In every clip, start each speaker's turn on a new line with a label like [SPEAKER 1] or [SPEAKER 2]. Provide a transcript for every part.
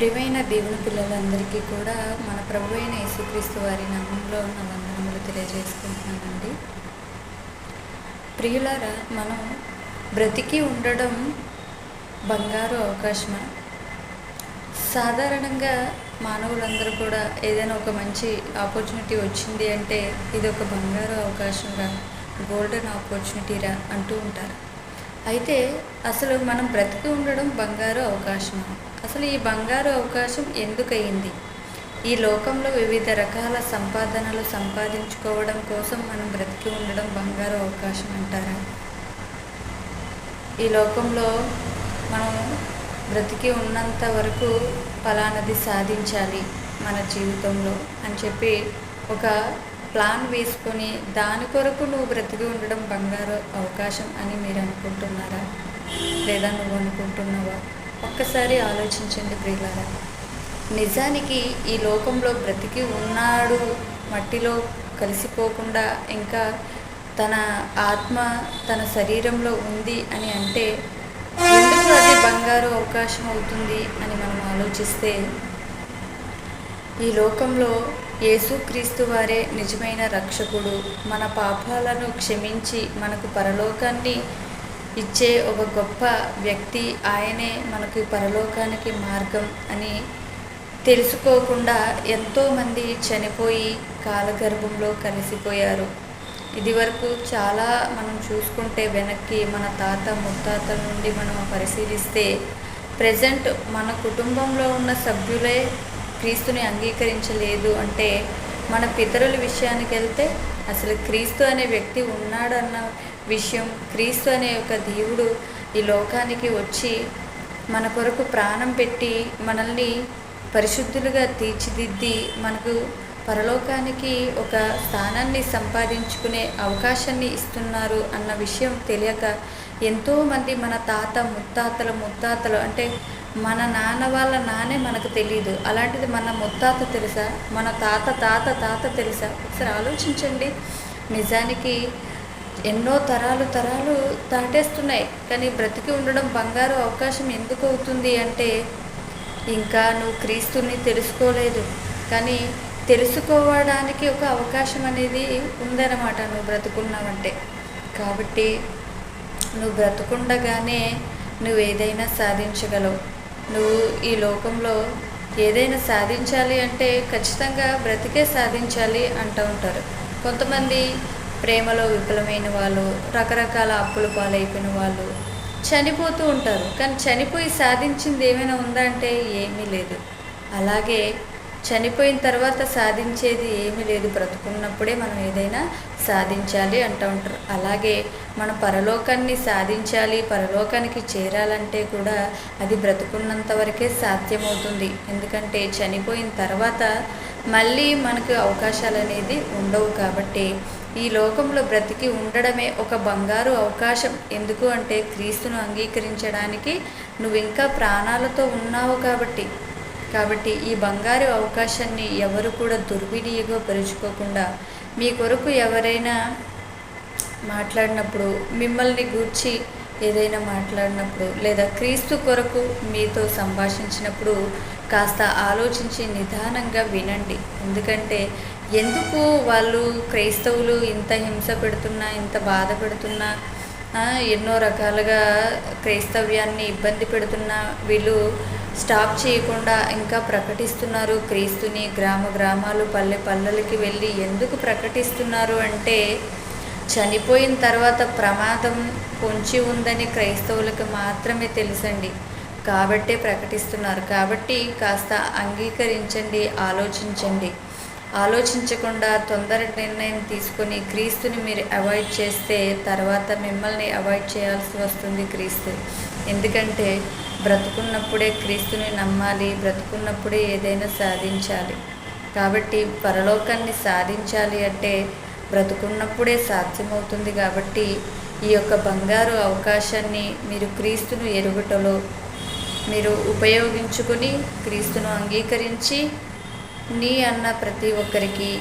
[SPEAKER 1] ప్రియమైన దేవుని పిల్లలందరికీ కూడా మన ప్రభు అయిన యేసుక్రీస్తు వారి నామంలో ఉన్న వందనములు తెలియజేసుకుంటున్నానండి. ప్రియులారా మనం బ్రతికి ఉండడం బంగారు అవకాశమా? సాధారణంగా మానవులందరూ కూడా ఏదైనా ఒక మంచి ఆపర్చునిటీ వచ్చింది అంటే ఇది ఒక బంగారు అవకాశంగా గోల్డెన్ ఆపర్చునిటీరా అంటూ ఉంటారు. అయితే అసలు మనం బ్రతికి ఉండడం బంగారు అవకాశం. అసలు ఈ బంగారు అవకాశం ఎందుకయింది ఈ లోకంలో వివిధ రకాల సంపాదనలు సంపాదించుకోవడం కోసం మనం బ్రతికి ఉండడం బంగారు అవకాశం అంటారా? ఈ లోకంలో మనం బ్రతికి ఉన్నంత వరకు ఫలానది సాధించాలి మన జీవితంలో అని చెప్పి ఒక ప్లాన్ వేసుకొని దాని కొరకు నువ్వు బ్రతికి ఉండడం బంగారు అవకాశం అని మీరు అనుకుంటున్నారా? లేదా నువ్వు అనుకుంటున్నావా? ఒక్కసారి ఆలోచించండి ప్రియులారా. నిజానికి ఈ లోకంలో బ్రతికి ఉన్నాడు మట్టిలో కలిసిపోకుండా ఇంకా తన ఆత్మ తన శరీరంలో ఉంది అని అంటే ఎందుకు అది బంగారు అవకాశం అవుతుంది అని మనం ఆలోచిస్తే ఈ లోకంలో యేసుక్రీస్తు వారే నిజమైన రక్షకుడు. మన పాపాలను క్షమించి మనకు పరలోకాన్ని ఇచ్చే ఒక గొప్ప వ్యక్తి ఆయనే మనకు పరలోకానికి మార్గం అని తెలుసుకోకుండా ఎంతోమంది చనిపోయి కాలగర్భంలో కలిసిపోయారు. ఇది వరకు చాలా మనం చూసుకుంటే వెనక్కి మన తాత ముత్తాతల నుండి మనం పరిశీలిస్తే ప్రజెంట్ మన కుటుంబంలో ఉన్న సభ్యులే క్రీస్తుని అంగీకరించలేదు అంటే మన పితరుల విషయానికి వెళ్తే అసలు క్రీస్తు అనే వ్యక్తి ఉన్నాడన్న విషయం క్రీస్తు అనే ఒక దేవుడు ఈ లోకానికి వచ్చి మన కొరకు ప్రాణం పెట్టి మనల్ని పరిశుద్ధులుగా తీర్చిదిద్ది మనకు పరలోకానికి ఒక స్థానాన్ని సంపాదించుకునే అవకాశాన్ని ఇస్తున్నారు అన్న విషయం తెలియక ఎంతోమంది మన తాత ముత్తాతల ముత్తాతలు అంటే మన నాన్న వాళ్ళ నానే మనకు తెలియదు అలాంటిది మన ముత్తాత తెలుసా? మన తాత తాత తాత తెలుసా? ఒకసారి ఆలోచించండి. నిజానికి ఎన్నో తరాలు తరాలు దాటేస్తున్నాయి. కానీ బ్రతికి ఉండడం బంగారు అవకాశం ఎందుకు అవుతుంది అంటే ఇంకా నువ్వు క్రీస్తుని తెలుసుకోలేదు. కానీ తెలుసుకోవడానికి ఒక అవకాశం అనేది ఉందన్నమాట నువ్వు బ్రతుకున్నావంటే. కాబట్టి నువ్వు బ్రతుకుండగానే నువ్వు ఏదైనా సాధించగలవు. నువ్వు ఈ లోకంలో ఏదైనా సాధించాలి అంటే ఖచ్చితంగా బ్రతికే సాధించాలి అంటూ ఉంటారు. కొంతమంది ప్రేమలో విఫలమైన వాళ్ళు రకరకాల అప్పుల పాలైపోయిన వాళ్ళు చనిపోతూ ఉంటారు. కానీ చనిపోయి సాధించింది ఏమైనా ఉందా అంటే ఏమీ లేదు. అలాగే చనిపోయిన తర్వాత సాధించేది ఏమీ లేదు. బ్రతుకున్నప్పుడే మనం ఏదైనా సాధించాలి అంటూ ఉంటారు. అలాగే మన పరలోకాన్ని సాధించాలి పరలోకానికి చేరాలంటే కూడా అది బ్రతుకున్నంత వరకే సాధ్యమవుతుంది. ఎందుకంటే చనిపోయిన తర్వాత మళ్ళీ మనకు అవకాశాలు అనేది ఉండవు కాబట్టి ఈ లోకంలో బ్రతికి ఉండడమే ఒక బంగారు అవకాశం. ఎందుకు అంటే క్రీస్తును అంగీకరించడానికి నువ్వు ఇంకా ప్రాణాలతో ఉన్నావు కాబట్టి. కాబట్టి ఈ బంగారు అవకాశాన్ని ఎవరు కూడా దుర్వినియోగపరుచుకోకుండా మీ కొరకు ఎవరైనా మాట్లాడినప్పుడు మిమ్మల్ని గూర్చి ఏదైనా మాట్లాడినప్పుడు లేదా క్రీస్తు కొరకు మీతో సంభాషించినప్పుడు కాస్త ఆలోచించి నిదానంగా వినండి. ఎందుకంటే ఎందుకు వాళ్ళు క్రైస్తవులు ఇంత హింస పెడుతున్నా ఇంత బాధ పెడుతున్నా ఎన్నో రకాలుగా క్రైస్తవ్యాన్ని ఇబ్బంది పెడుతున్నా వీళ్ళు స్టాప్ చేయకుండా ఇంకా ప్రకటిస్తున్నారు. క్రీస్తుని గ్రామ గ్రామాలు పల్లె పల్లెలకి వెళ్ళి ఎందుకు ప్రకటిస్తున్నారు అంటే చనిపోయిన తర్వాత ప్రమాదం పొంచి ఉందని క్రైస్తవులకు మాత్రమే తెలుసండి. కాబట్టే ప్రకటిస్తున్నారు. కాబట్టి కాస్త అంగీకరించండి ఆలోచించండి. ఆలోచించకుండా తొందర నిర్ణయం తీసుకొని క్రీస్తుని మీరు అవాయిడ్ చేస్తే తర్వాత మిమ్మల్ని అవాయిడ్ చేయాల్సి వస్తుంది క్రీస్తు. ఎందుకంటే బ్రతుకున్నప్పుడే క్రీస్తుని నమ్మాలి బ్రతుకున్నప్పుడే ఏదైనా సాధించాలి. కాబట్టి పరలోకాన్ని సాధించాలి అంటే బ్రతుకున్నప్పుడే సాధ్యమవుతుంది కాబట్టి ఈ యొక్క బంగారు అవకాశాన్ని మీరు క్రీస్తును ఎరుగుటలో మీరు ఉపయోగించుకొని క్రీస్తును అంగీకరించి నీ అన్న ప్రతి ఒక్కరికి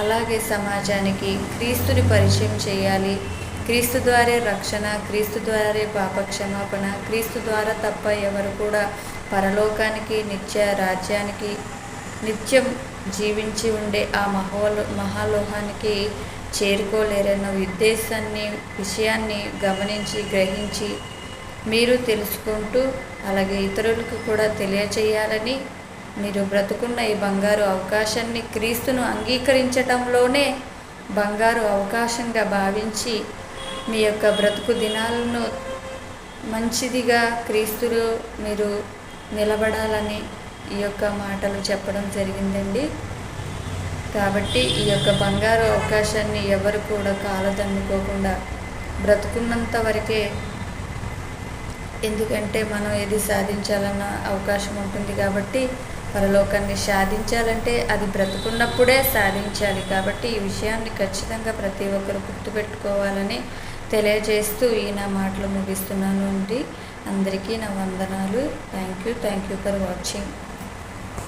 [SPEAKER 1] అలాగే సమాజానికి క్రీస్తుని పరిచయం చేయాలి. క్రీస్తు ద్వారే రక్షణ క్రీస్తు ద్వారే పాప క్షమాపణ క్రీస్తు ద్వారా తప్ప ఎవరు కూడా పరలోకానికి నిత్య రాజ్యానికి నిత్యం జీవించి ఉండే ఆ మహోలో మహాలోహానికి చేరుకోలేరన్న ఉద్దేశాన్ని విషయాన్ని గమనించి గ్రహించి మీరు తెలుసుకుంటూ అలాగే ఇతరులకు కూడా తెలియచేయాలని మీరు బ్రతుకున్న ఈ బంగారు అవకాశాన్ని క్రీస్తును అంగీకరించటంలోనే బంగారు అవకాశంగా భావించి మీ యొక్క బ్రతుకు దినాలను మంచిదిగా క్రీస్తులు మీరు నిలబడాలని ఈ యొక్క మాటలు చెప్పడం జరిగిందండి. కాబట్టి ఈ యొక్క బంగారు అవకాశాన్ని ఎవరు కూడా కాలదన్నుకోకుండా బ్రతుకున్నంత వరకే ఎందుకంటే మనం ఏది సాధించాలన్న అవకాశం ఉంటుంది కాబట్టి పరలోకాన్ని సాధించాలంటే అది బ్రతుకున్నప్పుడే సాధించాలి. కాబట్టి ఈ విషయాన్ని ఖచ్చితంగా ప్రతి ఒక్కరు గుర్తుపెట్టుకోవాలని తెలియజేస్తూ ఈ నా మాటలు ముగిస్తున్నాను అండి. అందరికీ నా వందనాలు. Thank you thank you for watching